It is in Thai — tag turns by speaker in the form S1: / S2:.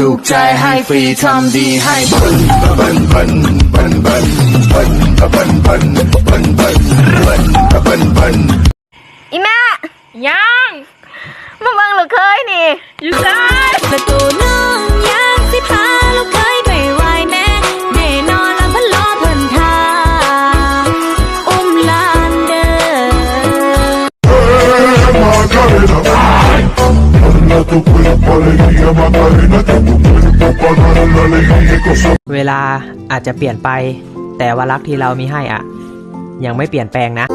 S1: ถูกใจให้ฟรีทำดีให้
S2: อีแม่
S3: ยัง
S2: มาเบิ่งลูกเคยนี่
S3: อยู่ซ้า
S4: tu cuerpo alegría, Macarena, que tu cuerpo para dar la alegría y cosas
S5: เวลาอาจจะเปลี่ยนไป แต่ว่ารักที่เรามีให้อะ ยังไม่เปลี่ยนแปลงนะ
S6: เ